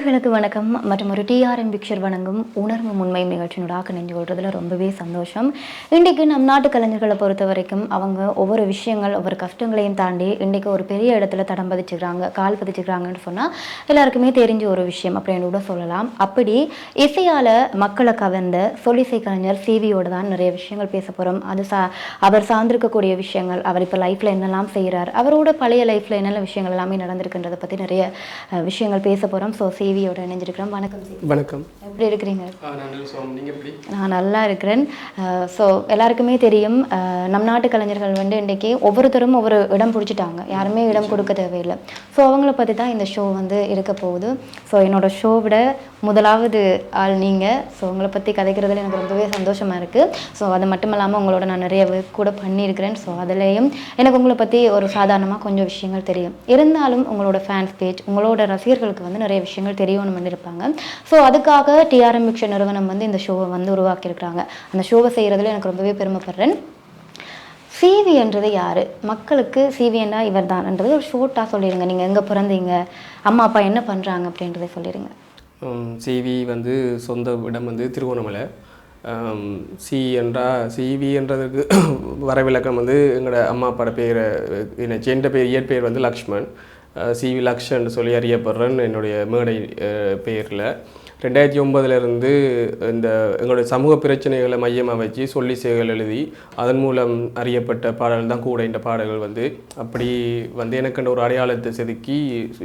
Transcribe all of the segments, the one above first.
நண்பர்களுக்கு வணக்கம். மற்றும் ஒரு டிஆர்என் பிக்சர் வணங்கும் உணர்வு முன்மை நிகழ்ச்சியினூடாக நெஞ்சு கொள்றதுல ரொம்பவே சந்தோஷம். இன்றைக்கு நம் நாட்டு கலைஞர்களை பொறுத்த வரைக்கும் அவங்க ஒவ்வொரு விஷயங்கள் ஒவ்வொரு கஷ்டங்களையும் தாண்டி இன்றைக்கு ஒரு பெரிய இடத்துல தடம் பதிச்சுக்கிறாங்க கால் பதிச்சுக்கிறாங்கன்னு சொன்னால் எல்லாருக்குமே தெரிஞ்ச ஒரு விஷயம் அப்படின்னு கூட சொல்லலாம். அப்படி இசையால் மக்களை கவர்ந்த சொலிசை கலைஞர் சிவியோட தான் நிறைய விஷயங்கள் பேச போகிறோம் அது சா அவர் சார்ந்திருக்கக்கூடிய விஷயங்கள் அவர் இப்போ லைஃப்பில் என்னெல்லாம் செய்கிறார் அவரோட பழைய லைஃப்பில் என்னென்ன விஷயங்கள் எல்லாமே நடந்திருக்குன்றதை பற்றி நிறைய விஷயங்கள் பேச போகிறோம் ஸோ சிவியோட இணைஞ்சிருக்கிறோம். வணக்கம் வணக்கம். எப்படி இருக்கிறீங்க? நான் நல்லா இருக்கிறேன். ஸோ எல்லாருக்குமே தெரியும் நம் நாட்டு கலைஞர்கள் வந்து இன்றைக்கி ஒவ்வொருத்தரும் ஒவ்வொரு இடம் பிடிச்சிட்டாங்க. யாருமே இடம் கொடுக்க தேவையில்லை. ஸோ அவங்கள பற்றி தான் இந்த ஷோ வந்து இருக்க போகுது. ஸோ என்னோட ஷோவிட முதலாவது ஆள் நீங்கள் ஸோ உங்களை பற்றி கதைக்கிறதுல எனக்கு ரொம்பவே சந்தோஷமாக இருக்குது ஸோ அது மட்டும் இல்லாமல் உங்களோட நான் நிறைய கூட பண்ணியிருக்கிறேன். ஸோ அதுலேயும் எனக்கு உங்களை பற்றி ஒரு சாதாரணமாக கொஞ்சம் விஷயங்கள் தெரியும். இருந்தாலும் உங்களோட ஃபேன்ஸ் பேஜ் உங்களோட ரசிகர்களுக்கு வந்து நிறைய விஷயங்கள் தெரியணும்னு இருப்பாங்க ஸோ அதுக்காக டிஆர்எம் மிக்ஷ நிறுவனம் வந்து இந்த ஷோவை வந்து உருவாக்கியிருக்கிறாங்க. அந்த ஷோவை செய்கிறதுல எனக்கு ரொம்பவே பெருமைப்படுறேன். சிவி என்றது யார்? மக்களுக்கு சிவிஎன்னா இவர் தான்ன்றது ஒரு ஷோர்ட்டாக சொல்லிடுங்க. நீங்கள் எங்கே பிறந்தீங்க? அம்மா அப்பா என்ன பண்ணுறாங்க அப்படின்றத சொல்லிடுங்க. சிவி வந்து சொந்த இடம் வந்து திருவோணமலை சி என்றா சிவி என்றதுக்கு வரவிலக்கம் வந்து எங்களோட அம்மா அப்பாட பேரை என்ன சென்ற பேர் இயற்பெயர் வந்து லக்ஷ்மண் சிவி லக்ஷன் சொல்லி அறியப்படுறேன் என்னுடைய மேடை பெயரில். ரெண்டாயிரத்தி ஒன்பதுலேருந்து இந்த எங்களுடைய சமூக பிரச்சனைகளை மையமாக வச்சு சொல்லி சேகல் எழுதி அதன் மூலம் அறியப்பட்ட பாடல்கள் தான் கூட இந்த பாடல்கள் வந்து. அப்படி வந்து எனக்குன்ற ஒரு அடையாளத்தை செதுக்கி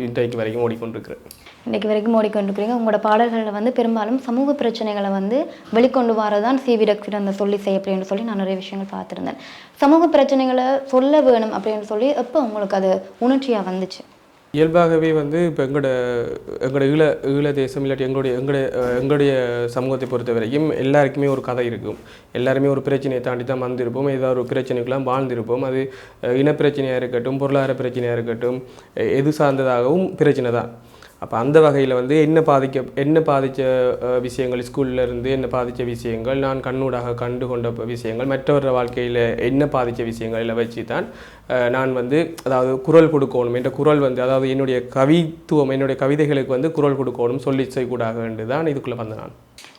இன்றைக்கு வரைக்கும் ஓடிக்கொண்டிருக்கிறேன். இன்றைக்கு வரைக்கும் ஓடிக்கொண்டிருக்கிறீங்க. உங்களோட பாடல்களில் வந்து பெரும்பாலும் சமூக பிரச்சனைகளை வந்து வெளிக்கொண்டு வரதான் சிவி டாக்டர் அந்த சொல்லி செய்ய அப்படின்னு சொல்லி நான் நிறைய விஷயங்கள் பார்த்துருந்தேன். சமூக பிரச்சனைகளை சொல்ல வேணும் அப்படின்னு சொல்லி எப்போ உங்களுக்கு அது உணர்ச்சியாக வந்துச்சு? இயல்பாகவே வந்து இப்போ எங்களோட எங்களோட ஈழ ஈழ தேசம் இல்லாட்டி எங்களுடைய எங்களுடைய எங்களுடைய சமூகத்தை பொறுத்த வரைக்கும் எல்லாருக்குமே ஒரு கதை இருக்கும். எல்லாருமே ஒரு பிரச்சனையை தாண்டி தான் வந்திருப்போம். ஏதாவது ஒரு பிரச்சனைக்கெல்லாம் வாழ்ந்திருப்போம். அது இனப்பிரச்சனையாக இருக்கட்டும் பொருளாதார பிரச்சனையாக இருக்கட்டும் எ- எது சார்ந்ததாகவும் பிரச்சனை தான். அப்போ அந்த வகையில் வந்து என்ன பாதிக்க என்ன பாதித்த விஷயங்கள் ஸ்கூல்ல இருந்து என்ன பாதித்த விஷயங்கள் நான் கண்ணூடாக கண்டு கொண்ட விஷயங்கள் மற்றவர வாழ்க்கையில் என்ன பாதித்த விஷயங்கள் எல்லாம் வச்சு தான் நான் வந்து அதாவது குரல் கொடுக்கணும். என்ற குரல் வந்து அதாவது என்னுடைய கவித்துவம் என்னுடைய கவிதைகளுக்கு வந்து குரல் கொடுக்கணும் சொல்லி செய்யக்கூடாது என்று தான் இதுக்குள்ளே வந்தேன் நான்.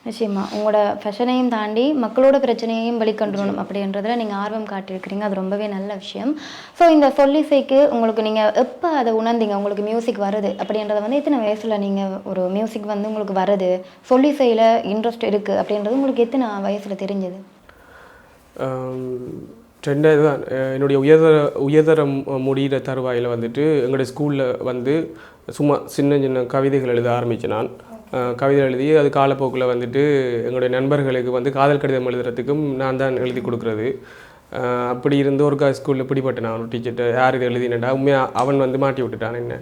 நிச்சயமா. உங்களோட ஃபெஷனையும் தாண்டி மக்களோட பிரச்சனையையும் வெளிக்கொண்டு வரணும் அப்படின்றதுல நீங்கள் ஆர்வம் காட்டியிருக்கிறீங்க. அது ரொம்பவே நல்ல விஷயம். ஸோ இந்த சொல்லிசைக்கு உங்களுக்கு நீங்கள் எப்போ அதை உணர்ந்தீங்க? உங்களுக்கு மியூசிக் வருது அப்படின்றத வந்து எத்தனை வயசில் நீங்கள் ஒரு மியூசிக் வந்து உங்களுக்கு வருது? சொல்லிசையில் இன்ட்ரெஸ்ட் இருக்குது அப்படின்றது உங்களுக்கு எத்தனை வயசில் தெரிஞ்சது? ரெண்டாவது தான் என்னுடைய உயர்தர உயர்தரம் முடிகிற தருவாயில் வந்துட்டு எங்களுடைய ஸ்கூலில் வந்து சும்மா சின்ன சின்ன கவிதைகள் எழுத ஆரம்பித்தேன் நான். கவிதை எழுதி அது காலப்போக்கில் வந்துட்டு எங்களுடைய நண்பர்களுக்கு வந்து காதல் கடிதம் எழுதுறதுக்கும் நான் தான் எழுதி கொடுக்குறது. அப்படி இருந்து ஒரு ஸ்கூலில் பிடிப்பட்டேன் நான் டீச்சர்கிட்ட யார் இது எழுதினடா? உண்மையாக அவன் வந்து மாட்டி விட்டுட்டான் என்ன?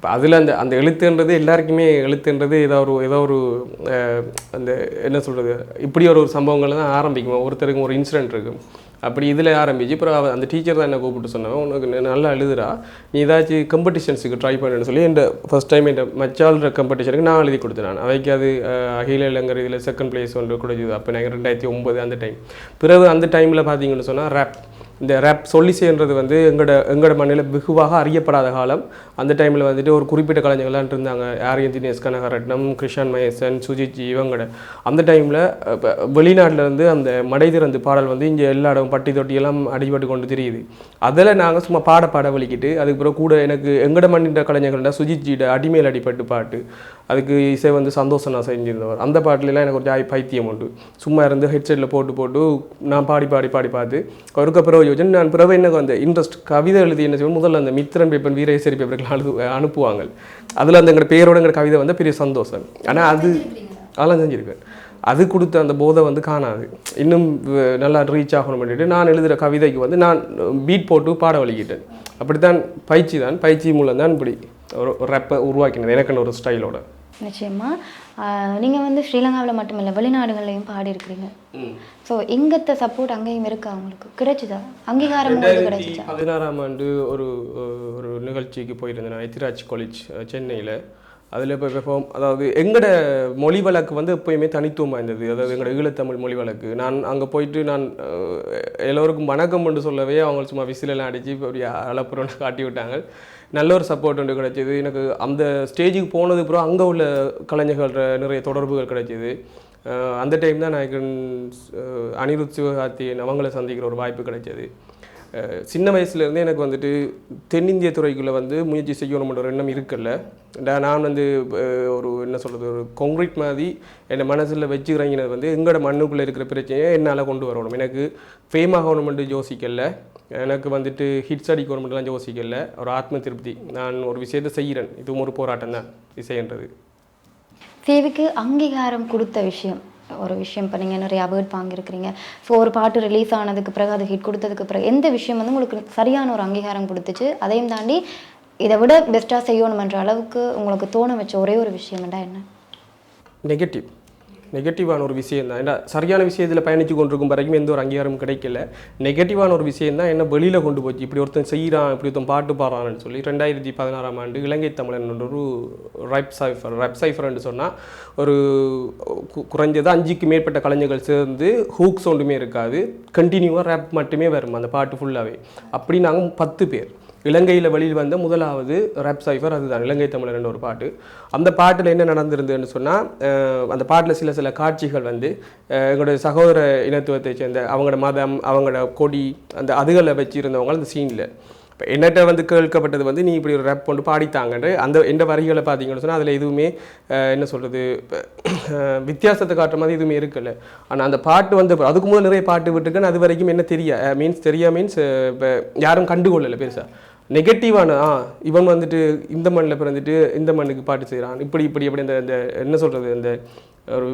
இப்போ அதில் அந்த அந்த எழுத்துன்றது எல்லாருக்குமே எழுத்துன்றது ஏதோ ஒரு ஏதோ ஒரு அந்த என்ன சொல்கிறது இப்படி ஒரு ஒரு சம்பவங்கள் தான் ஆரம்பிக்கும். ஒருத்தருக்கும் ஒரு இன்சிடென்ட் இருக்கும். அப்படி இதில் ஆரம்பிச்சு அப்புறம் அந்த டீச்சர் தான் என்னை கூப்பிட்டு சொன்னவன் உனக்கு நல்லா எழுதுறா நீ ஏதாச்சும் காம்படிஷன்ஸுக்கு ட்ரை பண்ணுன்னு சொல்லி என் ஃபர்ஸ்ட் டைம் என் மச்சாள்ற காம்படிஷனுக்கு நான் எழுதி கொடுத்தேன் நான். அவைக்கு அது அகில இலங்கர் இதில் செகண்ட் பிளேஸ் ஒன்று கொடுத்தது அப்போ நான் ரெண்டாயிரத்தி ஒம்பது அந்த டைம் பிறகு அந்த டைமில் பார்த்தீங்கன்னு சொன்னால் ரேப் இந்த ரேப் சொல்லிசைன்றது வந்து எங்களோட எங்களோட மண்ணில் வெகுவாக அறியப்படாத காலம். அந்த டைமில் வந்துட்டு ஒரு குறிப்பிட்ட கலைஞர்கள்லாம் இருந்தாங்க ஆரியன் தினேஷ் கனகரட்னம் கிருஷான் மகேசன் சுஜிஜி இவங்கட. அந்த டைமில் வெளிநாட்டிலேருந்து அந்த மடை திறந்து பாடல் வந்து இங்கே எல்லா இடம் பட்டி தொட்டியெல்லாம் அடிபட்டு கொண்டு தெரியுது. அதில் நாங்கள் சும்மா பாட பாட வலிக்கிட்டு அதுக்கப்புறம் கூட எனக்கு எங்கட மண்ணின்ற கலைஞர்கள்னா சுஜித்ஜியோட அடிமேல் அடிப்பட்டு பாட்டு. அதுக்கு இசை வந்து சந்தோஷம் நான் செஞ்சிருந்தவர். அந்த பாட்டுலலாம் எனக்கு ஒரு பைத்தியம் உண்டு. சும்மா இருந்து ஹெட்செட்டில் போட்டு போட்டு நான் பாடி பாடி பாடி பார்த்து அவருக்கப்புறம் யோஜனை. நான் பிறகு என்ன அந்த இன்ட்ரெஸ்ட் கவிதை எழுதி என்ன செய்வோம்? முதல்ல அந்த மித்திரன் பேப்பன் வீரேசரி பேப்பர்கள் அனு அனுப்புவாங்க. அதில் அந்த எங்கள் பேரோட எங்கள் கவிதை வந்து பெரிய சந்தோஷம். ஆனால் அது அதெல்லாம் செஞ்சுருக்கேன் அது கொடுத்த அந்த போதை வந்து காணாது. இன்னும் நல்லா ரீச் ஆகணும் பண்ணிட்டு நான் எழுதுகிற கவிதைக்கு வந்து நான் பீட் போட்டு பாட வலிக்கிட்டேன். அப்படித்தான் பயிற்சி தான். பயிற்சி மூலம் தான் இப்படி ஒரு ரப்பை உருவாக்கினது. எனக்குன்னு ஒரு ஸ்டைலோட நிச்சயமாக நீங்கள் வந்து ஸ்ரீலங்காவில் மட்டுமில்லை வெளிநாடுகள்லையும் பாடியிருக்கிறீங்க. ஸோ இங்கத்த சப்போர்ட் அங்கேயும் இருக்கா உங்களுக்கு? கிடைச்சுதா? அங்கீகாரம் கிடைச்சிச்சா பதினாறாம் ஆண்டு ஒரு ஒரு நிகழ்ச்சிக்கு போயிருந்தேன் நான் எத்திராஜ் காலேஜ் சென்னையில். அதில் இப்போ இப்போ அதாவது எங்களோட மொழி வழக்கு வந்து எப்பயுமே தனித்துவம் வாய்ந்தது அதாவது எங்களோட ஈழத்தமிழ் மொழி வழக்கு. நான் அங்கே போயிட்டு நான் எல்லோருக்கும் வணக்கம் என்று சொல்லவே அவங்க சும்மா விசிலெல்லாம் அடித்து அப்படி அலப்புறம்னு காட்டி விட்டாங்க நல்ல ஒரு சப்போர்ட் ஒன்று கிடைச்சிது. எனக்கு அந்த ஸ்டேஜுக்கு போனது அப்புறம் அங்கே உள்ள கலைஞர்கள் நிறைய தொடர்புகள் கிடைச்சிது. அந்த டைம் தான் எனக்கு அனிருத் சிவகார்த்தியன் அவங்கள சந்திக்கிற ஒரு வாய்ப்பு கிடைச்சது. சின்ன வயசுலேருந்தே எனக்கு வந்துட்டு தென்னிந்திய துறைக்குள்ளே வந்து முயற்சி செய்யணும்ன்ற ஒரு எண்ணம் இருக்கல நான் வந்து ஒரு என்ன சொல்கிறது ஒரு கொங்க்ரீட் மாதிரி என்னை மனசில் வச்சுக்கிறங்கினது வந்து எங்களோட மண்ணுக்குள்ளே இருக்கிற பிரச்சனையை என்னால் கொண்டு வரணும். எனக்கு ஃபேம் ஆகணுமென்று யோசிக்கல. எனக்கு வந்துட்டு ஹிட்ஸ் அடிக்கணுமெண்டுலாம் யோசிக்கல. ஒரு ஆத்ம திருப்தி. நான் ஒரு விஷயத்தை செய்கிறேன் இதுவும் ஒரு போராட்டம் தான் இசைன்றது சேவிக்கு அங்கீகாரம் கொடுத்த விஷயம். ஒரு விஷயம் இப்போ நீங்கள் நிறைய அவார்ட் வாங்கியிருக்கிறீங்க. ஸோ ஒரு பாட்டு ரிலீஸ் ஆனதுக்கு பிறகு அது ஹிட் கொடுத்ததுக்கு பிறகு எந்த விஷயம் வந்து உங்களுக்கு சரியான ஒரு அங்கீகாரம் கொடுத்துச்சு? அதையும் தாண்டி இதை விட பெஸ்ட்டாக செய்யணுமன்ற அளவுக்கு உங்களுக்கு தோண வச்ச ஒரே ஒரு விஷயம்டா என்ன? நெகட்டிவ் நெகட்டிவான ஒரு விஷயம் தான் ஏன்னா சரியான விஷயத்தில் பயணித்து கொண்டிருக்கும் வரைக்கும் எந்த ஒரு அங்கீகாரமும் கிடைக்கல. நெகட்டிவான ஒரு விஷயம் தான் என்ன வெளியில் கொண்டு போச்சு. இப்படி ஒருத்தன் செய்கிறான் இப்படி ஒருத்தன் பாட்டு பாடுறான்னு சொல்லி ரெண்டாயிரத்தி பதினாறாம் ஆண்டு இலங்கை தமிழன் ஒரு ரப் சைஃபர் ரப் சைஃபர்னு சொன்னால் ஒரு குறைஞ்சது அஞ்சுக்கு மேற்பட்ட கலைஞர்கள் சேர்ந்து ஹூக் சவுண்டுமே இருக்காது. கண்டினியூவாக ரேப் மட்டுமே வரும். அந்த பாட்டு ஃபுல்லாகவே அப்படி நாங்கள் பத்து பேர். இலங்கையில் வெளியில் வந்த முதலாவது ரேப் சைஃபர் அதுதான். இலங்கை தமிழர்ன்ற ஒரு பாட்டு. அந்த பாட்டில் என்ன நடந்திருந்ததுன்னு சொன்னால் அந்த பாட்டில் சில சில காட்சிகள் வந்து அஹ், எங்களுடைய சகோதர இனத்துவத்தை சேர்ந்த அவங்களோட மதம் அவங்களோட கொடி அந்த அதுகளை வச்சுருந்தவங்க அந்த சீனில் இப்போ என்னட்ட வந்து கேட்கப்பட்டது வந்து நீ இப்படி ஒரு ரேப் கொண்டு பாடித்தாங்கன்ற அந்த எந்த வரிகளை பார்த்தீங்கன்னு சொன்னால் அதில் எதுவுமே என்ன சொல்கிறது வித்தியாசத்தை காட்டுற மாதிரி எதுவுமே இருக்கலை. ஆனால் அந்த பாட்டு வந்து அதுக்கு முதல் நிறைய பாட்டு விட்டுருக்குன்னு அது வரைக்கும் என்ன தெரியா மீன்ஸ் தெரியா மீன்ஸ் இப்போ யாரும் கண்டுகொள்ளலை பெருசாக நெகட்டிவான ஆ இவன் வந்துட்டு இந்த மண்ணில் பிறந்துட்டு இந்த மண்ணுக்கு பாட்டு செய்கிறான் இப்படி இப்படி எப்படி இந்த இந்த என்ன சொல்கிறது இந்த ஒரு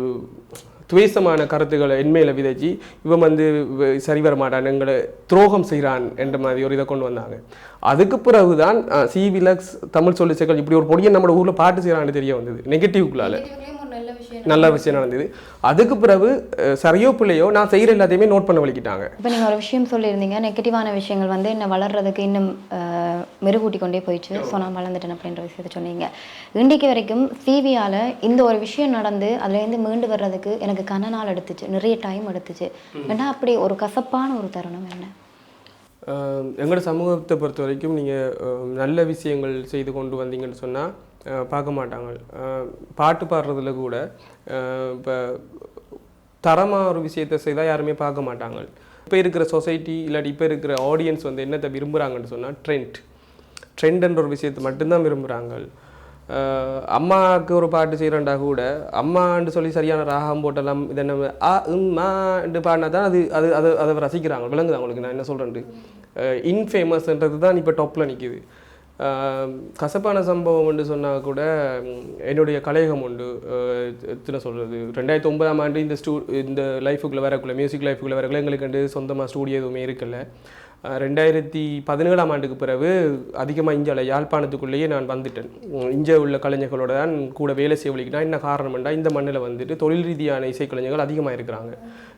துவேசமான கருத்துக்களை என்மையில விதைச்சி இவன் வந்து சரி வர மாட்டான் எங்களை துரோகம் செய்கிறான் என்ற மாதிரி ஒரு இதை கொண்டு வந்தாங்க. அதுக்கு பிறகு தான் சி விலக்ஸ் தமிழ் சொல்லிச்சக்கள் இப்படி ஒரு பொடியை நம்ம ஊரில் பாட்டு செய்கிறான்னு தெரிய வந்தது நெகட்டிவ்க்குள்ளால நல்ல விஷயம் நடந்தது. அதுக்கு பிறகு சரியோ பிள்ளையோ நான் செய்கிற எல்லாத்தையுமே நோட் பண்ண வலிக்கிட்டாங்க. இப்போ நீங்கள் ஒரு விஷயம் சொல்லியிருந்தீங்க நெகட்டிவான விஷயங்கள் வந்து என்ன வளர்றதுக்கு இன்னும் மெருகூட்டி கொண்டே போயிடுச்சு. ஸோ நான் வளர்ந்துட்டேன் அப்படின்ற விஷயத்தை சொன்னீங்க. இன்றைக்கு வரைக்கும் சிவியால் இந்த ஒரு விஷயம் நடந்து அதுலேருந்து மீண்டு வர்றதுக்கு எனக்கு கன நாள் எடுத்துச்சு நிறைய டைம் எடுத்துச்சு. ஏன்னா அப்படி ஒரு கசப்பான ஒரு தருணம் என்ன? எங்களோட சமூகத்தை பொறுத்த வரைக்கும் நீங்கள் நல்ல விஷயங்கள் செய்து கொண்டு வந்தீங்கன்னு சொன்னால் பார்க்க மாட்டாங்க பாட்டு பாடுறதுல கூட இப்போ தரமாக ஒரு விஷயத்தை செய்தால் யாருமே பார்க்க மாட்டாங்க இப்போ இருக்கிற சொசைட்டி இல்லாட்டி இப்போ இருக்கிற ஆடியன்ஸ் வந்து என்னத்தை விரும்புகிறாங்கன்னு சொன்னால் ட்ரெண்ட் ட்ரெண்ட்ன்ற ஒரு விஷயத்தை மட்டும்தான் விரும்புகிறாங்க அம்மாவுக்கு ஒரு பாட்டு செய்கிறண்டா கூட அம்மான்னு சொல்லி சரியான ராகம் போட்டெல்லாம் இது என்ன ஆ உம்மாண்டு பாடினா தான் அது அது அது அதை ரசிக்கிறாங்க விளங்குது அவங்களுக்கு. நான் என்ன சொல்கிறேன் இன்ஃபேமஸ்ன்றது தான் இப்போ டாப்பில் நிற்கிது கசப்பான சம்பவம் உண்டு சொன்னால் கூட என்னுடைய கலையகம் உண்டு. எத்தனை சொல்கிறது ரெண்டாயிரத்தி ஒன்பதாம் ஆண்டு இந்த ஸ்டூ இந்த லைஃபுக்குள்ளே வரக்குள்ள மியூசிக் லைஃபுக்குள்ளே வரக்குள்ள எங்களுக்கு வந்து சொந்தமாக ஸ்டூடியோ எதுவுமே இருக்கல. ரெண்டாயிரத்தி பதினேழாம் ஆண்டுக்கு பிறகு அதிகமாக இந்தியாவில் யாழ்ப்பாணத்துக்குள்ளேயே நான் வந்துட்டேன். இங்கே உள்ள கலைஞர்களோட தான் கூட வேலை செய்ய வலிக்கிட்டா என்ன காரணம்னா இந்த மண்ணில் வந்துட்டு தொழில் ரீதியான இசைக்கலைஞர்கள் அதிகமாக இருக்கிறாங்க.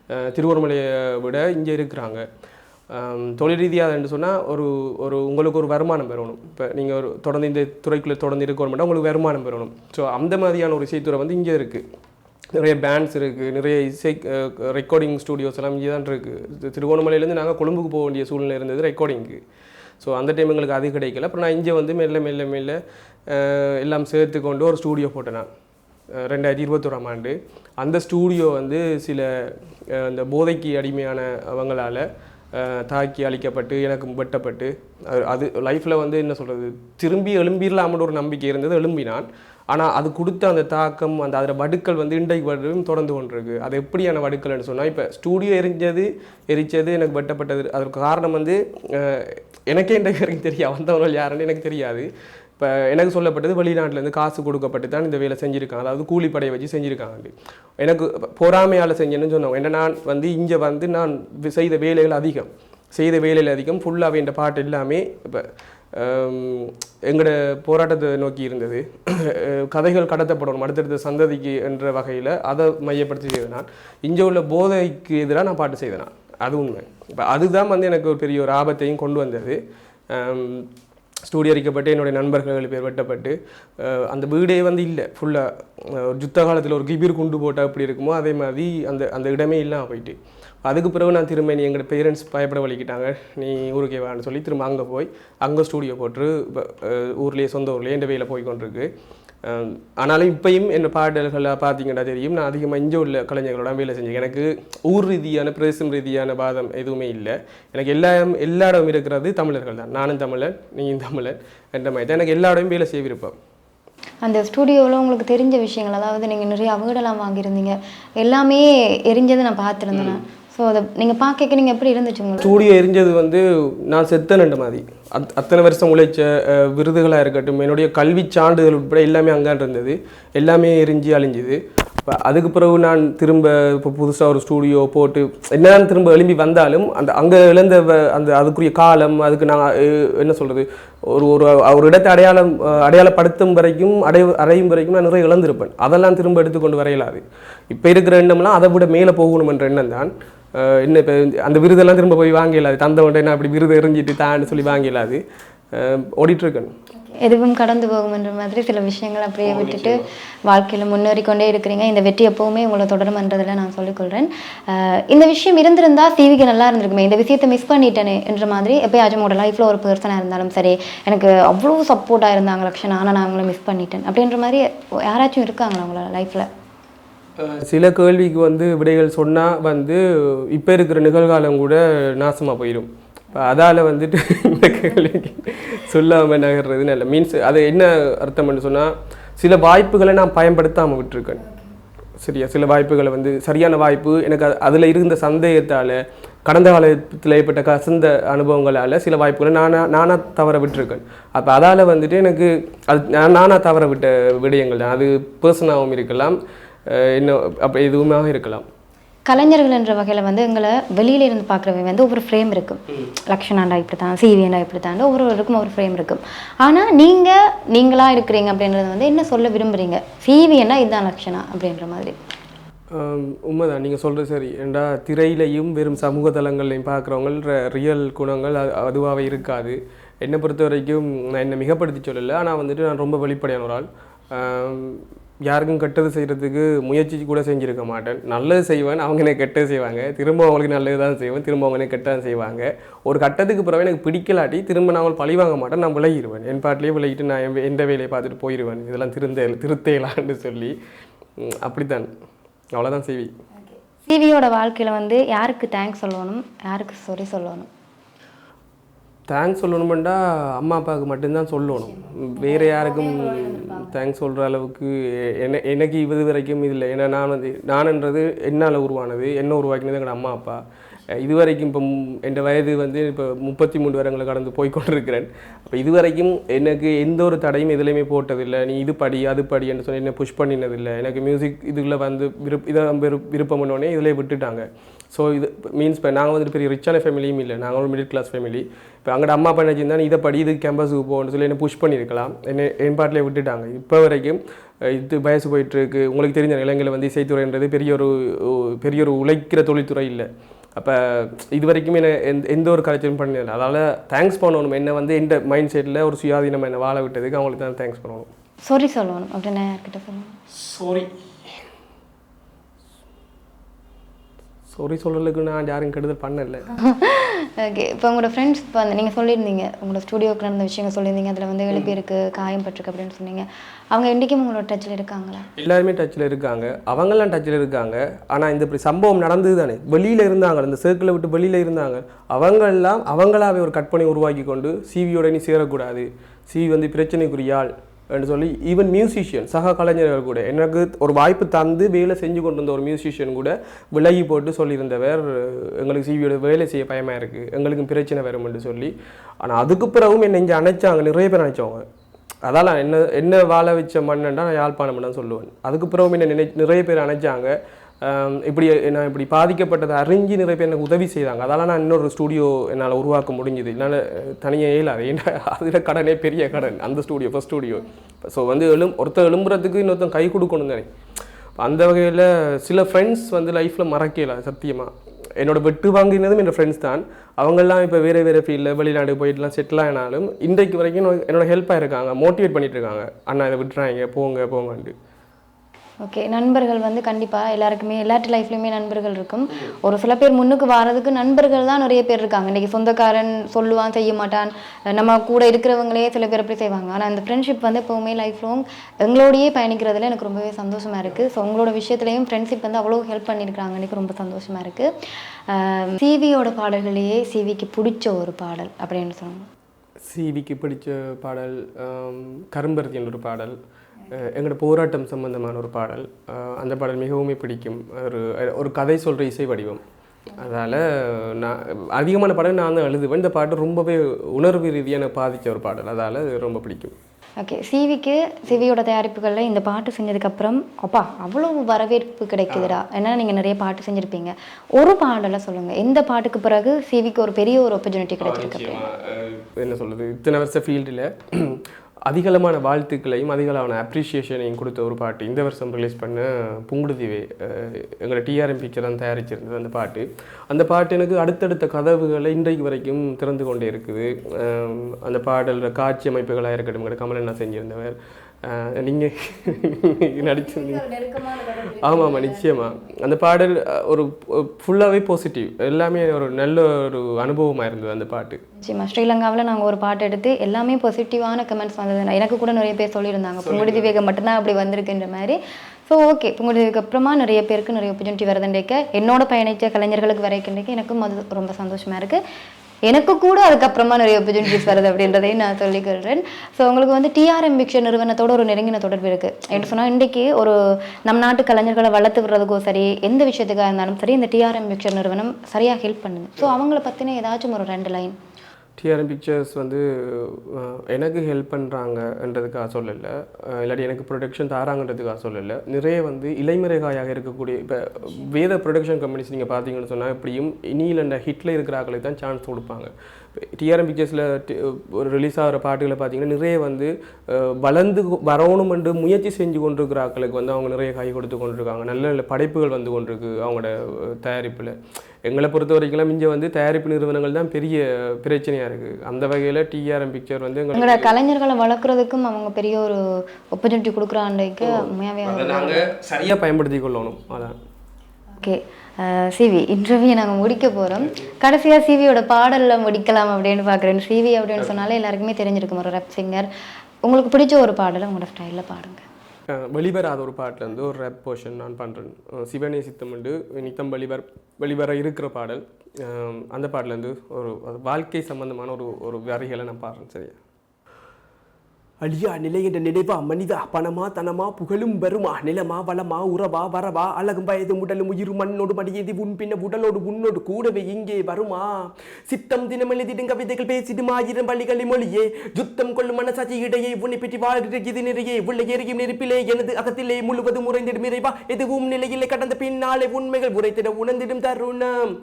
அஹ் திருவண்ணாமலையை விட இங்கே இருக்கிறாங்க. தொழில் ரீதியாக என்று சொன்னால் ஒரு ஒரு உங்களுக்கு ஒரு வருமானம் பெறணும். இப்போ நீங்கள் ஒரு தொடர்ந்து இந்த துறைக்குள்ளே தொடர்ந்து இருக்கணும்னா உங்களுக்கு வருமானம் பெறணும். ஸோ அந்த மாதிரியான ஒரு இசைத்துறை வந்து இங்கே இருக்குது நிறைய பேண்ட்ஸ் இருக்குது நிறைய இசை ரெக்கார்டிங் ஸ்டூடியோஸ் எல்லாம் இங்கே தான் இருக்குது திருகோணமலையிலேருந்து நாங்கள் கொழும்புக்கு போக வேண்டிய சூழ்நிலை இருந்தது ரெக்கார்டிங்க்கு ஸோ அந்த டைம் எங்களுக்கு அது கிடைக்கல. அப்புறம் நான் இங்கே வந்து மெல்ல மெல்ல மெல்ல எல்லாம் சேர்த்து கொண்டு ஒரு ஸ்டூடியோ போட்டேன் நான். ரெண்டாயிரத்தி இருபத்தோராம் ஆண்டு. அந்த ஸ்டூடியோ வந்து சில அந்த இந்த போதைக்கு அடிமையான அவங்களால் தாக்கி அழிக்கப்பட்டு எனக்கு வெட்டப்பட்டு அது அது லைஃப்பில் வந்து என்ன சொல்கிறது திரும்பி எழும்பிடலாம்னு ஒரு நம்பிக்கை இருந்தது எழும்பினான். ஆனால் அது கொடுத்த அந்த தாக்கம் அந்த அதில் வடுக்கள் வந்து இன்றைக்கு வரையும் தொடர்ந்து கொண்டிருக்கு. அது எப்படியான வடுக்கள்னு சொன்னால் இப்போ ஸ்டூடியோ எரிஞ்சது எரிச்சது எனக்கு வெட்டப்பட்டது. அதற்கு காரணம் வந்து எனக்கே இன்றைக்கு வரைக்கும் தெரியாது. வந்தவர்கள் யாருன்னு எனக்கு தெரியாது. இப்போ எனக்கு சொல்லப்பட்டது வெளிநாட்டிலேருந்து காசு கொடுக்கப்பட்டு தான் இந்த வேலை செஞ்சுருக்காங்க. அதாவது கூலிப்படையை வச்சு செஞ்சுருக்காங்க. எனக்கு பொறாமையால் செஞ்சேன்னு சொன்னவங்க ஏன்னா நான் வந்து இங்கே வந்து நான் செய்த வேலைகள் அதிகம். செய்த வேலைகள் அதிகம். ஃபுல்லாகவே இந்த பாட்டு எல்லாமே இப்போ எங்களோட போராட்டத்தை நோக்கி இருந்தது. கதைகள் கடத்தப்படணும். அடுத்தடுத்த சந்ததிக்கு என்ற வகையில் அதை மையப்படுத்தி செய்த நான் இங்கே உள்ள போதைக்கு எதிராக நான் பாட்டு செய்தேன் நான் அது உண்மை. இப்போ அதுதான் வந்து எனக்கு ஒரு பெரிய ஒரு ஆபத்தையும் கொண்டு வந்தது. ஸ்டூடியோ அரிக்கப்பட்டு என்னுடைய நண்பர்கள் பேர் வெட்டப்பட்டு அந்த வீடே வந்து இல்லை. ஃபுல்லாக ஒரு காலத்தில் ஒரு கிபீர் குண்டு போட்டால் எப்படி இருக்குமோ அதே மாதிரி அந்த அந்த இடமே இல்லாமல் போயிட்டு. அதுக்கு பிறகு நான் திரும்ப நீ எங்களோட பேரண்ட்ஸ் பயப்பட வலிக்கிட்டாங்க. நீ ஊருக்கே வான்னு சொல்லி திரும்ப அங்கே போய் அங்கே ஸ்டூடியோ போட்டு ஊர்லேயே சொந்த ஊர்லேயே எந்த வேலை போய் கொண்டிருக்கு ஆனாலும் இப்பயும் என்ன பாடல்களை பார்த்தீங்கன்னா தெரியும். நான் அதிகமாக இங்கே உள்ள கலைஞர்களோட வேலை செஞ்சேன். எனக்கு ஊர் ரீதியான பிரதேசம் ரீதியான பாதம் எதுவுமே இல்லை. எனக்கு எல்லா எல்லா இடமும் இருக்கிறது தமிழர்கள் தான். நானும் தமிழன் நீயும் தமிழன் என்ற மாதிரி தான் எனக்கு எல்லா இடமும் வேலை செய்ய விருப்பம். அந்த ஸ்டூடியோவில் உங்களுக்கு தெரிஞ்ச விஷயங்கள் அதாவது நீங்கள் நிறைய அவுடெல்லாம் வாங்கியிருந்தீங்க. எல்லாமே எரிஞ்சதை நான் பார்த்துருந்தேன். ஸோ அதை நீங்கள் பார்க்க நீங்கள் எப்படி இருந்துச்சு ஸ்டூடியோ எரிஞ்சது வந்து நான் செத்த நண்ட மாதிரி. அத் அத்தனை வருஷம் உழைச்ச விருதுகளாக இருக்கட்டும் என்னுடைய கல்வி சான்றிதழ் உட்பட எல்லாமே அங்கான் இருந்தது. எல்லாமே எரிஞ்சு அழிஞ்சுது. இப்போ அதுக்கு பிறகு நான் திரும்ப இப்போ புதுசாக ஒரு ஸ்டூடியோ போட்டு என்னதான் திரும்ப எழும்பி வந்தாலும் அந்த அங்கே இழந்த வ- அந்த அதுக்குரிய காலம் அதுக்கு நான் என்ன சொல்கிறது ஒரு ஒரு ஒரு இடத்தை அடையாளம் அடையாளப்படுத்தும் வரைக்கும் அடை அடையும் வரைக்கும் நான் நிறைய இழந்திருப்பேன். அதெல்லாம் திரும்ப எடுத்துக்கொண்டு வரையலாது. இப்போ இருக்கிற எண்ணம்லாம் அதை விட மேலே போகணும் என்ற எண்ணம் தான். என்ன இப்போ அந்த விருதெல்லாம் திரும்ப போய் வாங்கிடலாது. தந்த உடனே அப்படி விருது எறிஞ்சிட்டு தான்னு சொல்லி வாங்கிடலாது. ஓடிட்டுருக்கேன் எதுவும் கடந்து போகும் என்ற மாதிரி சில விஷயங்கள் அப்படியே விட்டுட்டு வாழ்க்கையில் முன்னேறி கொண்டே இருக்கிறீங்க. இந்த வெற்றி எப்பவுமே உங்களை தொடருமன்றதில் நான் சொல்லிக்கொள்கிறேன் இந்த விஷயம் இருந்திருந்தா சிவிக்கு நல்லா இருந்திருக்குமே. இந்த விஷயத்தை மிஸ் பண்ணிட்டேனே என்ற மாதிரி எப்பயாச்சும் உங்களோட லைஃப்பில் ஒரு பர்சனாக இருந்தாலும் சரி எனக்கு அவ்வளோ சப்போர்ட்டாக இருந்தாங்க லக்ஷனா ஆனால் நான் அவங்கள மிஸ் பண்ணிட்டேன். அப்படின்ற மாதிரி யாராச்சும் இருக்காங்களா உங்களோட லைஃப்பில் சில கேள்விக்கு வந்து விடைகள் சொன்னால் வந்து இப்போ இருக்கிற நிகழ்காலம் கூட நாசமாக போயிடும் இப்போ அதால் வந்துட்டு இந்த கேள்விக்கு சொல்லாமல் நகர்றது நல்ல மீன்ஸ் அது என்ன அர்த்தம்னு சொன்னால் சில வாய்ப்புகளை நான் பயன்படுத்தாமல் விட்டுருக்கேன். சரியா? சில வாய்ப்புகளை வந்து சரியான வாய்ப்பு எனக்கு அதில் இருந்த சந்தேகத்தால் கடந்த காலத்தில் ஏற்பட்ட கசந்த அனுபவங்களால் சில வாய்ப்புகளை நானாக நானாக தவற விட்டுருக்கேன். அப்போ அதால் வந்துட்டு எனக்கு அது நான் நானாக தவற விட்ட விடயங்கள் தான். அது பர்சனாகவும் இருக்கலாம். இன்னும் அப்போ எதுவுமே இருக்கலாம். கலைஞர்கள் என்ற வகையில் வந்து எங்களை வெளியில இருந்து பார்க்குறவங்க வந்து ஒவ்வொரு ஃப்ரேம் இருக்கும். லக்ஷனாண்டா இப்படி தான் சிவியண்டா இப்படி தான் ஒவ்வொருவருக்கும் ஒரு ஃப்ரேம் இருக்கும். ஆனால் நீங்கள் நீங்களாக இருக்கிறீங்க அப்படின்றது வந்து என்ன சொல்ல விரும்புறீங்க? சிவியண்டா இதுதான் லக்ஷனா அப்படின்ற மாதிரி. உண்மைதான். நீங்கள் சொல்கிறது சரி. ஏண்டா திரையிலையும் வெறும் சமூக தளங்கள்லையும் பார்க்குறவங்க ரியல் குணங்கள் அது அதுவாகவே இருக்காது. என்னை பொறுத்த வரைக்கும் நான் என்னை மிகப்படுத்தி சொல்லலை. ஆனால் வந்துட்டு நான் ரொம்ப வெளிப்படையான ஒரு ஆள். யாருக்கும் கெட்டது செய்கிறதுக்கு முயற்சி கூட செஞ்சுருக்க மாட்டேன். நல்லது செய்வேன் அவங்க எனக்கு கெட்டது செய்வாங்க. திரும்ப அவங்களுக்கு நல்லது தான் செய்வேன் திரும்ப அவங்க எனக்கு கெட்டதான் செய்வாங்க. ஒரு கட்டத்துக்கு பிறகு எனக்கு பிடிக்கலாட்டி திரும்ப நான் அவங்களை பழி வாங்க மாட்டேன் நான் விலகிடுவேன் என் பாட்டிலேயே விலகிட்டு நான் என் எந்த வேலையை பார்த்துட்டு போயிடுவேன் இதெல்லாம் திருந்த திருத்தேலான்னு சொல்லி. அப்படித்தான். அவ்வளோதான் சிவி. சிவியோட வாழ்க்கையில் வந்து யாருக்கு தேங்க்ஸ் சொல்லணும்? யாருக்கு சாரி சொல்லணும்? தேங்க்ஸ் சொல்லணுமெண்டா அம்மா அப்பாவுக்கு மட்டும்தான் சொல்லணும். வேறு யாருக்கும் தேங்க்ஸ் சொல்கிற அளவுக்கு என்ன எனக்கு இது வரைக்கும் இல்லை. ஏன்னா நான் வந்து நான்ன்றது என்னால் உருவானது என்ன உருவாக்கினது எங்களோட அம்மா அப்பா. இது வரைக்கும் இப்போ என் வயது வந்து இப்போ முப்பத்தி மூணு வருடங்களை கடந்து போய் கொண்டிருக்கிறேன். அப்போ இது வரைக்கும் எனக்கு எந்த ஒரு தடையும் எதுலையுமே போட்டதில்லை. நீ இது படி அது படி என்று சொல்லி என்ன புஷ் பண்ணினதில்லை. எனக்கு மியூசிக் இதுல வந்து விருப்ப இதை விருப்ப விருப்பம் பண்ணோடனே இதிலே விட்டுட்டாங்க. ஸோ இது மீன்ஸ் இப்போ நாங்கள் வந்துட்டு பெரிய ரிச்சான ஃபேமிலியும் இல்லை. நாங்கள் ஒரு மிடில் கிளாஸ் ஃபேமிலி இப்போ அங்கட அம்மா அப்பா நீ இதை படி இது கேம்பஸுக்கு போகணும்னு சொல்லி என்ன புஷ் பண்ணியிருக்கலாம் என்ன என் பாட்டிலே விட்டுட்டாங்க. இப்போ வரைக்கும் இது வயசு போயிட்டுருக்கு. உங்களுக்கு தெரிஞ்ச இளைஞர்கள் வந்து இசைத்துறைன்றது பெரிய ஒரு பெரிய ஒரு உழைக்கிற தொழில்துறை இல்லை. அப்போ இது வரைக்கும் என்ன எந்த எந்த ஒரு கலைச்சலும் பண்ணல. அதனால் தேங்க்ஸ் பண்ணணும். என்ன வந்து எந்த மைண்ட் செட்டில் ஒரு சுயாதீனம் என்ன வாழ விட்டதுக்கு அவங்களுக்கு தான் தேங்க்ஸ் பண்ணணும். சாரி சொல்லணும். அப்படின்னா யார்கிட்ட சொல்லணும்? சாரி சாரி சொல்கிறதுக்கு நான் யாரும் கெடுதல் பண்ணல. ஓகே இப்போ உங்களோட ஃப்ரெண்ட்ஸ் இப்போ அந்த நீங்கள் சொல்லியிருந்தீங்க உங்களோட ஸ்டூடியோக்கு நடந்த விஷயங்கள் சொல்லியிருந்தீங்க அதில் வந்து ஏழு பேருக்கு காயம் பட்டிருக்கு அப்படின்னு சொன்னீங்க. அவங்க என்றைக்கும் உங்களோட டச்சில் இருக்காங்களா? எல்லாருமே டச்சில் இருக்காங்க. அவங்கெல்லாம் டச்சில் இருக்காங்க. ஆனால் இந்த இப்படி சம்பவம் நடந்தது தானே. வெளியில் இருந்தாங்க இந்த சர்க்கிளை விட்டு வெளியில் இருந்தாங்க. அவங்கெல்லாம் அவங்களாவே ஒரு கற்பனை உருவாக்கி கொண்டு சிவியோட நீ சேரக்கூடாது. சிவி வந்து பிரச்சனைக்குரியாள் என்று சொல்லி ஈவன் மியூசிஷியன் சக கலைஞர்கள் கூட எனக்கு ஒரு வாய்ப்பு தந்து வேலை செஞ்சு கொண்டு வந்த ஒரு மியூசிஷியன் கூட விலகி போட்டு சொல்லியிருந்தவர் எங்களுக்கு சிவியோட வேலை செய்ய பயமாக இருக்குது எங்களுக்கும் பிரச்சனை வரும்னு சொல்லி. ஆனால் அதுக்கு பிறகும் என்னை இங்கே அணைச்சாங்க நிறைய பேர் அணைச்சவங்க. அதால் என்ன என்ன வாழ வச்ச மண்ணுன்னா நான் யாழ்ப்பாணம் தான் சொல்லுவேன். அதுக்கு பிறகும் என்ன நினை நிறைய பேர் அணைச்சாங்க. இப்படி நான் இப்படி பாதிக்கப்பட்டதை அறிஞ்சு நிறைய பேர் எனக்கு உதவி செய்தாங்க. அதால் நான் இன்னொரு ஸ்டூடியோ என்னால் உருவாக்க முடிஞ்சுது. என்னால் தனியாக இயலாது. ஏன்னா அதில் கடனே பெரிய கடன். அந்த ஸ்டூடியோ ஃபஸ்ட் ஸ்டூடியோ ஸோ வந்து எழும் ஒருத்தர் எழும்புறதுக்கு இன்னொருத்தன் கை கொடுக்கணும் தானே அந்த வகையில் சில ஃப்ரெண்ட்ஸ் வந்து லைஃப்பில் மறக்கல சத்தியமாக என்னோட வெட்டு வாங்கினதும் என்னோட ஃப்ரெண்ட்ஸ் தான். அவங்கெல்லாம் இப்போ வேறு வேறு ஃபீல்டில் வெளிநாடு போயிட்டுலாம் செட்டில் ஆனாலும் இன்றைக்கு வரைக்கும் என்னோட- என்னோட ஹெல்ப்பாக இருக்காங்க மோட்டிவேட் பண்ணிட்டு இருக்காங்க. அண்ணா இதை விட்டுறாங்க போங்க போங்கன்ட்டு. ஓகே நண்பர்கள் வந்து கண்டிப்பாக எல்லாருக்குமே எல்லாட்டு லைஃப்லையுமே நண்பர்கள் இருக்கும். ஒரு சில பேர் முன்னுக்கு வர்றதுக்கு நண்பர்கள் தான் நிறைய பேர் இருக்காங்க. இன்றைக்கி சொந்தக்காரன் சொல்லுவான் செய்ய மாட்டான். நம்ம கூட இருக்கிறவங்களே சில பேர் அப்படி செய்வாங்க. ஆனால் அந்த ஃப்ரெண்ட்ஷிப் வந்து எப்போவுமே லைஃப் லாங் எங்களோடையே பயணிக்கிறதுல எனக்கு ரொம்பவே சந்தோஷமாக இருக்குது ஸோ உங்களோட விஷயத்துலையும் ஃப்ரெண்ட்ஷிப் வந்து அவ்வளோ ஹெல்ப் பண்ணியிருக்காங்க எனக்கு ரொம்ப சந்தோஷமாக இருக்குது சிவியோட பாடல்களையே சிவிக்கு பிடிச்ச ஒரு பாடல் அப்படின்னு சொன்னாங்க சிவிக்கு பிடிச்ச பாடல் ஆம், ஒரு பாடல். எங்களோட போராட்டம் சம்பந்தமான ஒரு பாடல். அந்த பாடல் மிகவுமே பிடிக்கும். ஒரு ஒரு கதை சொல்கிற இசை வடிவம். அதால் நான் அதிகமான பாடல் நான் தான் எழுதுவேன். இந்த பாட்டு ரொம்பவே உணர்வு ரீதியான பாதித்த ஒரு பாடல். அதால் ரொம்ப பிடிக்கும். ஓகே சிவிக்கு சிவியோட தயாரிப்புகளில் இந்த பாட்டு செஞ்சதுக்கப்புறம் அப்பா அவ்வளோ வரவேற்பு கிடைக்குதுடா. ஏன்னா நீங்கள் நிறைய பாட்டு செஞ்சுருப்பீங்க. ஒரு பாடலை சொல்லுங்கள் எந்த பாட்டுக்கு பிறகு சிவிக்கு ஒரு பெரிய ஒரு ஆப்பர்ச்சுனிட்டி கிடைச்சிருக்கு என்ன சொல்கிறது இத்தனை வருஷ ஃபீல்டில் அதிகளமான வாழ்த்துக்களையும் அதிகளமான அப்ரிஷியேஷனையும் கொடுத்த ஒரு பாட்டு. இந்த வருஷம் ரிலீஸ் பண்ண புங்குடுதீவே அஹ், எங்களோட டிஆர்எம் பிக்சர் தான் தயாரிச்சிருந்தது அந்த பாட்டு. அந்த பாட்டு எனக்கு அடுத்தடுத்த கதவுகளை இன்றைக்கு வரைக்கும் திறந்து கொண்டே இருக்குது. அந்த பாடல் காட்சி அமைப்புகளாக இருக்கட்டும் கமலண்ணா செஞ்சிருந்தவர். நீங்கள் நடிச்சிருந்தீங்க ஆமாம் ஆமாம் நிச்சயமாக அந்த பாடல் ஒரு ஃபுல்லாகவே பாசிட்டிவ் எல்லாமே ஒரு நல்ல ஒரு அனுபவமாக இருந்தது அந்த பாட்டு. நிச்சயமா. ஸ்ரீலங்காவில் நாங்கள் ஒரு பாட்டு எடுத்து எல்லாமே பாசிட்டிவான கமெண்ட்ஸ் வந்தது எனக்கு கூட நிறைய பேர் சொல்லியிருந்தாங்க. புங்குடி வேகம் மட்டும்தான் அப்படி வந்திருக்குன்ற மாதிரி. ஸோ ஓகே புங்குடி அப்புறமா நிறைய பேருக்கு நிறைய ஆப்பர்ச்சுனிட்டி வருதுன்றக்க என்னோட பயணித்த கலைஞர்களுக்கு வரைக்கின்றக்கு எனக்கும் அது ரொம்ப சந்தோஷமாக இருக்குது எனக்கு கூட அதுக்கப்புறமா நிறைய ஆப்பர்ச்சுனிட்டிஸ் வருது அப்படின்றதையும் நான் சொல்லிக்கிறேன் ஸோ உங்களுக்கு வந்து டிஆர்எம் பிக்ஷன் நிறுவனத்தோட ஒரு நெருங்கின தொடர்பு இருக்குது என்று சொன்னால் இன்றைக்கி ஒரு நம் நாட்டு கலைஞர்களை வளர்த்து விடுறதுக்கோ சரி எந்த விஷயத்துக்காக இருந்தாலும் சரி இந்த டிஆர்எம் பிக்ஷன் நிறுவனம் சரியாக ஹெல்ப் பண்ணுது. ஸோ அவங்கள பற்றின ஏதாச்சும் ஒரு ரெண்டு லைன் டிஆர்எம் பிக்சர்ஸ் வந்து எனக்கு ஹெல்ப் பண்ணுறாங்கன்றதுக்காக சொல்லலை. இல்லாட்டி எனக்கு ப்ரொடக்ஷன் தாராங்கன்றதுக்காக சொல்லலை. நிறைய வந்து இலைமறைகாயாக இருக்கக்கூடிய இப்போ வேத ப்ரொடக்ஷன் கம்பெனிஸ் நீங்கள் பார்த்தீங்கன்னு சொன்னால் எப்படியும் இனியில் அந்த ஹிட்டில் இருக்கிற ஆட்களுக்கு தான் சான்ஸ் கொடுப்பாங்க. டிஆர்எம் பிக்சர்ஸில் ஒரு ரிலீஸ் ஆகிற பாட்டுகளை பார்த்தீங்கன்னா நிறைய வந்து வளர்ந்து வரணுமென்று முயற்சி செஞ்சு கொண்டிருக்கிற ஆட்களுக்கு வந்து அவங்க நிறைய கை கொடுத்து கொண்டிருக்காங்க. நல்ல நல்ல படைப்புகள் வந்து கொண்டிருக்கு அவங்களோட தயாரிப்பில். எங்களை பொறுத்த வரைக்கும் இங்கே வந்து தயாரிப்பு நிறுவனங்கள் தான் பெரிய பிரச்சனையாக இருக்குது அந்த வகையில் டிஆர்எம் பிக்சர் வந்து எங்களோட கலைஞர்களை வளர்க்குறதுக்கும் அவங்க பெரிய ஒரு ஆப்பர்ச்சுனிட்டி உண்மையாகவே அதை நாங்கள் சரியாக பயன்படுத்தி கொள்ளணும். அதான். ஓகே. சிவி இன்டர்வியூ நாங்கள் முடிக்க போகிறோம் கடைசியாக சிவியோட பாடலில் முடிக்கலாம் அப்படின்னு பார்க்குறேன் சிவி அப்படின்னு சொன்னாலே எல்லாருக்குமே தெரிஞ்சிருக்கும். ஒரு ரெப் சிங்கர் உங்களுக்கு பிடிச்ச ஒரு பாடலை உங்களோட ஸ்டைலில் பாடுங்க. வெளிவராத ஒரு பாட்டிலேருந்து ஒரு ரேப் போர்ஷன் நான் பண்ணுறேன் சிவனே சித்தமுண்டு நித்தம் வெளிவர் வெளிவர இருக்கிற பாடல். அந்த பாட்டிலேருந்து ஒரு ஒரு வாழ்க்கை சம்பந்தமான ஒரு ஒரு வரிகளை நான் பாடுறேன். சரியா? அழியா நிலை என்ற நினைவா மனிதா பணமா தனமா புகழும் வருமா? நிலமா வளமா உறவா வரவா? அழகும் வயது உடலும் உயிர் மண்ணோடு மடியது உன் பின்ன உடலோடு உன்னோடு கூடவே இங்கே வருமா? சித்தம் தினம் எழுதிடும் கவிதைகள் பேசிடும்? ஆயிரம் வழிகளை மொழியே யுத்தம் கொள்ளும் மனசாட்சி இடையே உன்னை பற்றி வாழ்கிற இது நிறையே உள்ள எரியும் நெருப்பிலே எனது அகத்திலே முழுவதும் உறைந்திடும் இறைவா எதுவும் நிலையிலே கடந்த பின்னாலே உண்மைகள் உரைத்திட உணர்ந்திடும் தருணம்.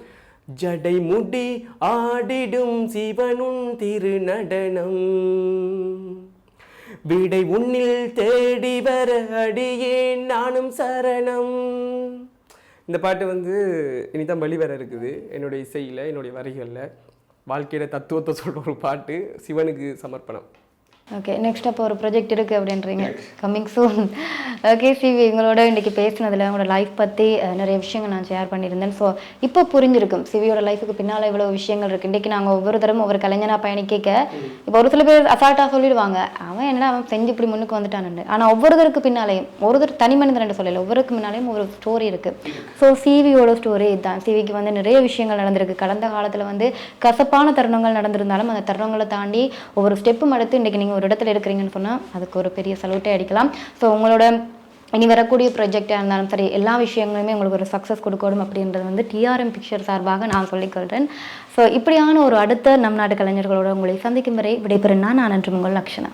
ஜடை முடி ஆடிடும் சிவனும் திருநடனம். விடை உன்னில் தேடி வர அடியேன் நானும் சரணம். இந்த பாட்டு வந்து இனிதான் வெளிவர இருக்குது. என்னுடைய இசையில் என்னுடைய வரிகளில் வாழ்க்கையோட தத்துவத்தை சொல்கிற ஒரு பாட்டு சிவனுக்கு சமர்ப்பணம். ஓகே நெக்ஸ்ட் அப்போ ஒரு ப்ராஜெக்ட் இருக்குது அப்படின்றீங்க. கம்மிங் சூன் ஓகே சிவி உங்களோட இன்றைக்கி பேசினதில் உங்களோட லைஃப் பற்றி நிறைய விஷயங்கள் நான் ஷேர் பண்ணியிருந்தேன். ஸோ இப்போ புரிஞ்சிருக்கும். சிவியோட லைஃபுக்கு பின்னால் இவ்வளோ விஷயங்கள் இருக்குது இன்றைக்கி நாங்கள் ஒவ்வொரு தரம் ஒவ்வொரு கலைஞனாக பயணிக்க இப்போ ஒரு சில பேர் அசால்ட்டாக சொல்லிடுவாங்க. அவன் என்னடா அவன் செஞ்சு இப்படி முன்னுக்கு வந்துட்டான்னு ஆனால் ஒவ்வொருத்தருக்கு பின்னாலேயும் ஒருத்தர் தனி மனிதன் சொல்லலை ஒவ்வொருக்கு பின்னாலேயும் ஒரு ஸ்டோரி இருக்குது ஸோ சிவியோட ஸ்டோரி இதுதான். சிவிக்கு வந்து நிறைய விஷயங்கள் நடந்திருக்கு. கடந்த காலத்தில் வந்து கசப்பான தருணங்கள் நடந்திருந்தாலும் அந்த தருணங்களை தாண்டி ஒவ்வொரு ஸ்டெப்பும் எடுத்து இன்றைக்கி நீங்கள் ஒரு இடத்துல இருக்கிறீங்கன்னு சொன்னால் அதுக்கு ஒரு பெரிய சலூட்டே அடிக்கலாம். ஸோ உங்களோட இனி வரக்கூடிய ப்ராஜெக்டாக இருந்தாலும் சரி எல்லா விஷயங்களுமே உங்களுக்கு ஒரு சக்ஸஸ் கொடுக்கணும் அப்படின்றது வந்து டிஆர்எம் பிக்சர் சார்பாக நான் சொல்லிக்கொள்கிறேன் ஸோ இப்படியான ஒரு அடுத்த நம் நாட்டு கலைஞர்களோட உங்களை சந்திக்கும் வரை விடைபெறும் நான் நான் நன்றி உங்கள் லக்ஷணா